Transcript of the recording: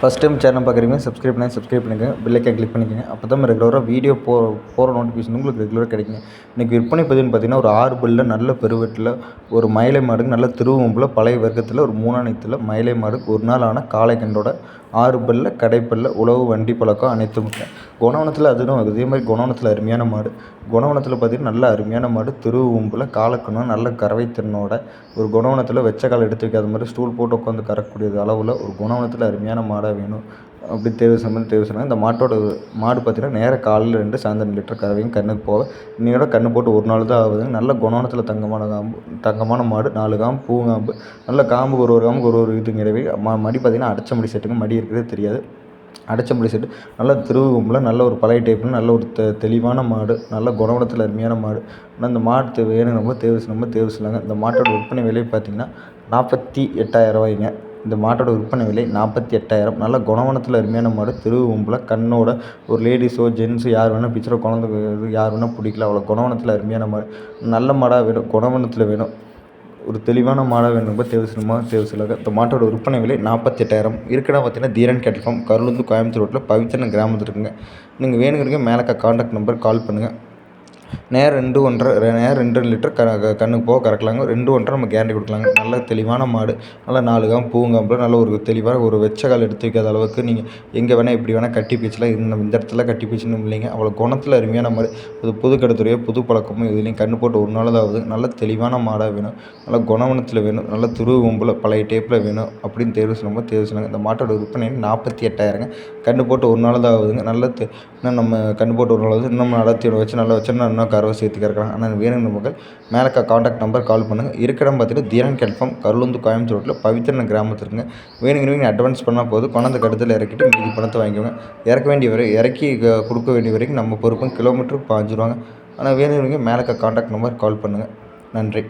First time channel பார்க்குறீங்க subscribe பண்ணி subscribe பண்ணுங்கள் பில்லைக்கன் கிளிக் பண்ணிக்கோங்க. அப்போ தான் ரெகுலராக வீடியோ போ போகிற நோட்டிஃபிகேஷன் உங்களுக்கு ரெகுலராக கிடைக்குங்க. இன்றைக்கி விற்பனை பதிவுன்னு பார்த்தீங்கன்னா ஒரு ஆறு பல்லில் நல்ல பெருவெட்டில் ஒரு மயிலை மாடுக்கு நல்ல திருவம்புல பழைய வர்க்கத்தில் ஒரு மூணாணித்தில் மயிலை மாடுக்கு ஒரு நாள் ஆன காளை கண்டோட ஆறு பல்ல கடைப்பல்ல உழவு வண்டி பழக்கம் அனைத்தும் குணவனத்தில் அதுவும் இதே மாதிரி குணவனத்தில் அருமையான மாடு. குணவனத்தில் பார்த்திங்கன்னா நல்ல அருமையான மாடு. திருவம்புல காலக்கணும் நல்ல கறவை திறனோட ஒரு குணவனத்தில் வெச்ச கால் எடுத்து வைக்காத மாதிரி ஸ்டூல் போட்டு உட்காந்து கறக்கக்கூடிய அளவில் ஒரு குணவனத்தில் அருமையான மாடாக வேணும். அப்படி தேவை சம்பந்தம் தேவை சொன்னாங்க. இந்த மாட்டோட மாடு பார்த்தீங்கன்னா நேராக காலையில் ரெண்டு சாயந்தரம் லிட்டர் கறவையும் கண்ணுக்கு போக. இன்னையோட கன்று போட்டு ஒரு நாள் தான் ஆகுதுங்க. நல்ல குணத்தில் தங்கமான காம்பு தங்கமான மாடு நாலு காம்பு பூங்காம்பு நல்ல காம்பு ஒரு ஒரு காம்புக்கு ஒரு ஒரு இதுங்கிறவே ம மடி பார்த்திங்கன்னா அடைச்ச முடி செட்டுங்க. மடி இருக்கிறதே தெரியாது. அடைச்ச முடி செட்டு நல்ல திருவும்புல நல்ல ஒரு பழைய டைப்பில் நல்ல ஒரு தெ தெளிவான மாடு நல்ல குணவனத்தில் அருமையான மாடு. ஆனால் இந்த மாடு வேணும் வேணுங்கிறப்போ தேவை நம்ம தேவை சொல்லாங்க இந்த மாட்டோட விற்பனை விலை பார்த்திங்கன்னா நாற்பத்தி எட்டாயிரம் ரூபாய்ங்க. இந்த மாட்டோட விற்பனை விலை நாற்பத்தி எட்டாயிரம். நல்ல குணவனத்தில் அருமையான மாடு. திருவும்பில் கண்ணோட ஒரு லேடிஸோ ஜென்ஸோ யார் வேணால் பிச்சரோ குழந்தை யார் வேணால் பிடிக்கல அவ்வளோ குணவனத்தில் அருமையான மாடு. நல்ல மாடாக வேணும். குணவனத்தில் வேணும். ஒரு தெளிவான மாடாக வேணுங்க தேவை செய்யணுமா இந்த மாட்டோட விற்பனை விலை நாற்பத்தி எட்டாயிரம். இருக்கடா பார்த்தீங்கன்னா தீரன் கேட்டல் ஃபார்ம். கருளுந்து கோயம்புத்தூர் ரோட்டில் பவித்திரன் கிராமத்தில் இருக்குங்க. நீங்கள் வேணுங்கிறீங்க மேலே காண்டாக்ட் நம்பர் கால் பண்ணுங்கள் நேரம் ரெண்டு ஒன்றரை நேரம் ரெண்டு லிட்டர் க கண்ணுக்கு போக கறக்கலாங்க. ரெண்டு ஒன்றரை நம்ம கேரண்டி கொடுக்கலாங்க. நல்ல தெளிவான மாடு. நல்லா நாலு காம் பூங்காம்பில் நல்ல ஒரு தெளிவான ஒரு வெச்ச கால் எடுத்து வைக்காத அளவுக்கு நீங்கள் எங்கே வேணால் எப்படி வேணால் கட்டி பீச்செலாம் இந்த இந்த இடத்துல கட்டி பீச்சுன்னு இல்லைங்க. அவ்வளோ குணத்தில் அருமையான மாடு. இது புது கடத்துறையோ புது பழக்கமும் இதுலேயும் கண்ணு போட்டு ஒரு நாள் ஆகுது நல்ல தெளிவான மாடாக வேணும். நல்ல குணவனத்தில் வேணும். நல்ல துருவம்புல பழைய டேப்பில் வேணும் அப்படின்னு தேர்வு சொல்லும்போது தேர்வு சொன்னாங்க இந்த மாட்டோட விற்பனை நாற்பத்தி எட்டாயிரங்க. கண்ணு போட்டு ஒரு நாள் தான் ஆகுதுங்க நல்ல இன்னும் நம்ம கண்ணு போட்டு ஒரு நாள் ஆகுது இன்னும் நடத்தி வச்சு நல்லா வச்சோம்னா வேணும்னா கருவை சேர்த்து கறக்கலாம். ஆனால் வேணுங்கிற மக்கள் மேலே காண்டாக்ட் நம்பர் கால் பண்ணுங்கள் இருக்கிற இடம் பார்த்துட்டு தீரன் கன்ஃபார்ம் கருளுந்து கோயம்புத்தூர் ரோட்டில் பவித்திரன் கிராமத்தில் இருக்குங்க வேணுங்கிறவங்க அட்வான்ஸ் பண்ணால் போதும். கொண்டாந்து கட்டத்தில் இறக்கிட்டு மீதி பணத்தை வாங்கிக்கோங்க. இறக்க வேண்டிய வரை இறக்கி கொடுக்க வேண்டிய வரைக்கும் நம்ம பொறுப்பும் கிலோமீட்டருக்கு பாஞ்சிருவாங்க. ஆனால் வேணுங்கிறவங்க மேலே காண்டாக்ட் நம்பர் கால் பண்ணுங்கள் நன்றி.